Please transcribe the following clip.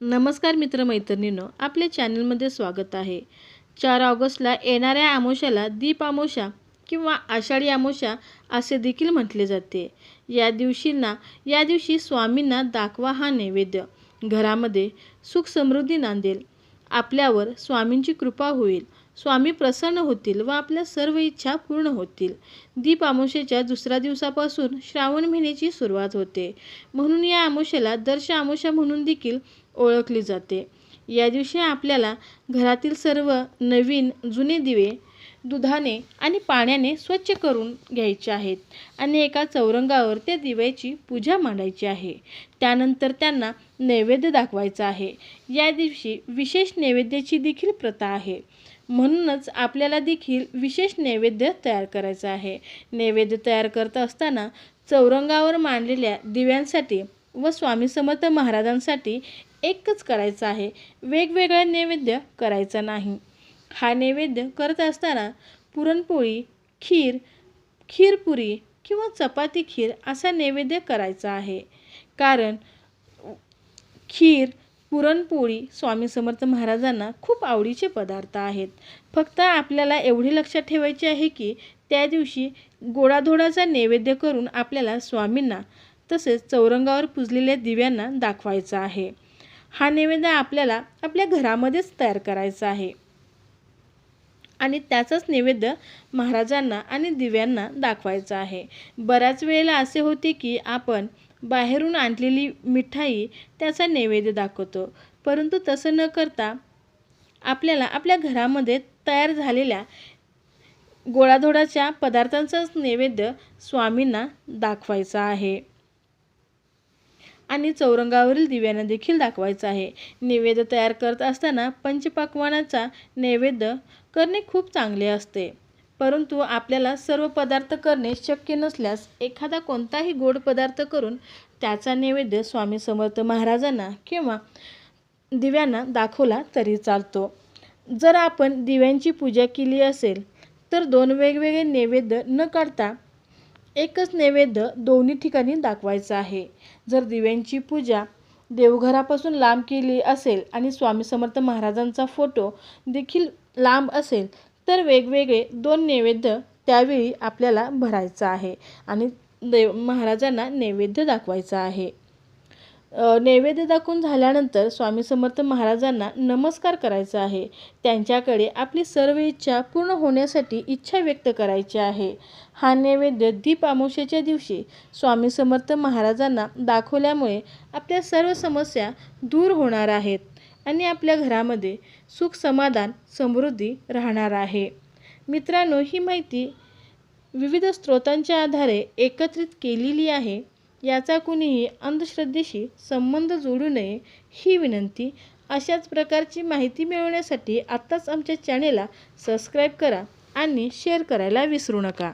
नमस्कार मित्रमैत्रिणींनो आपल्या चॅनलमध्ये स्वागत आहे. चार ऑगस्टला येणाऱ्या आमोशाला दीप आमोशा किंवा आषाढी आमोशा असे देखील म्हटले जाते. या दिवशींना या दिवशी स्वामींना दाखवा हा नैवेद्य. घरामध्ये सुख समृद्धी नांदेल. आपल्यावर स्वामींची कृपा होईल. स्वामी प्रसन्न होतील व आपल्या सर्व इच्छा पूर्ण होतील. दीप आमोशेच्या दुसऱ्या दिवसापासून श्रावण महिन्याची सुरुवात होते. म्हणून या आमोशेला दर्श आमोशा म्हणून देखील ओळखली जाते. या दिवशी आपल्याला घरातील सर्व नवीन जुने दिवे दुधाने आणि पाण्याने स्वच्छ करून घ्यायचे आहेत. आणि एका चौरंगावर त्या दिव्याची पूजा मांडायची आहे. त्यानंतर त्यांना नैवेद्य दाखवायचा आहे. या दिवशी विशेष नैवेद्याची देखील प्रथा आहे. म्हणूनच आपल्याला देखील विशेष नैवेद्य तयार करायचं आहे. नैवेद्य तयार करत असताना चौरंगावर मांडलेल्या दिव्यांसाठी व स्वामी समर्थ महाराजांसाठी एकच करायचं आहे. वेगवेगळा नैवेद्य करायचा नाही. हा नैवेद्य करत असताना पुरणपोळी खीर खीरपुरी किंवा चपाती खीर असा नैवेद्य करायचा आहे. कारण खीर पुरणपोळी स्वामी समर्थ महाराजांना खूप आवडीचे पदार्थ आहेत. फक्त आपल्याला एवढी लक्षात ठेवायचे आहे की त्या दिवशी गोडाधोडाचा नैवेद्य करून आपल्याला स्वामींना तसेच चौरंगावर पुजलेल्या दिव्यांना दाखवायचा आहे. हा नैवेद्य आपल्याला आपल्या घरामध्येच तयार करायचा आहे. आणि त्याचाच नैवेद्य महाराजांना आणि दिव्यांना दाखवायचा आहे. बऱ्याच वेळेला असे होते की आपण बाहेरून आणलेली मिठाई त्याचा नैवेद्य दाखवतो. परंतु तसं न करता आपल्याला आपल्या घरामध्ये तयार झालेल्या गोळाधोडाच्या पदार्थांचाच नैवेद्य स्वामींना दाखवायचा आहे. आणि चौरंगावरील दिव्यांना देखील दाखवायचा आहे. नैवेद्य तयार करत असताना पंचपक्वानाचा नैवेद्य करणे खूप चांगले असते. परंतु आपल्याला सर्व पदार्थ करणे शक्य नसल्यास एखादा कोणताही गोड पदार्थ करून त्याचा नैवेद्य स्वामी समर्थ महाराजांना किंवा दिव्यांना दाखवला तरी चालतो. जर आपण दिव्यांची पूजा केली असेल तर दोन वेगवेगळे नैवेद्य न काढता एकच नैवेद्य दोन्ही ठिकाणी दाखवायचं आहे. जर दिव्यांची पूजा देवघरापासून लांब केली असेल आणि स्वामी समर्थ महाराजांचा फोटो देखील लांब असेल तर वेगवेगळे दोन नैवेद्य त्यावेळी आपल्याला भरायचं आहे आणि देव महाराजांना नैवेद्य दाखवायचा आहे. नैवेद्य दाखवून झाल्यानंतर स्वामी समर्थ महाराजांना नमस्कार करायचा आहे. त्यांच्याकडे आपली सर्व इच्छा पूर्ण होण्यासाठी इच्छा व्यक्त करायची आहे. हा नैवेद्य दीप अमावस्येच्या दिवशी स्वामी समर्थ महाराजांना दाखवल्यामुळे आपल्या सर्व समस्या दूर होणार आहेत आणि आपल्या घरामध्ये सुख समाधान समृद्धी राहणार आहे. मित्रांनो ही माहिती विविध स्रोतांच्या आधारे एकत्रित केलेली आहे. याचा कुणीही अंधश्रद्धेशी संबंध जोडू नये ही विनंती. अशाच प्रकारची माहिती मिळवण्यासाठी आत्ताच आमच्या चॅनेलला सबस्क्राईब करा आणि शेअर करायला विसरू नका.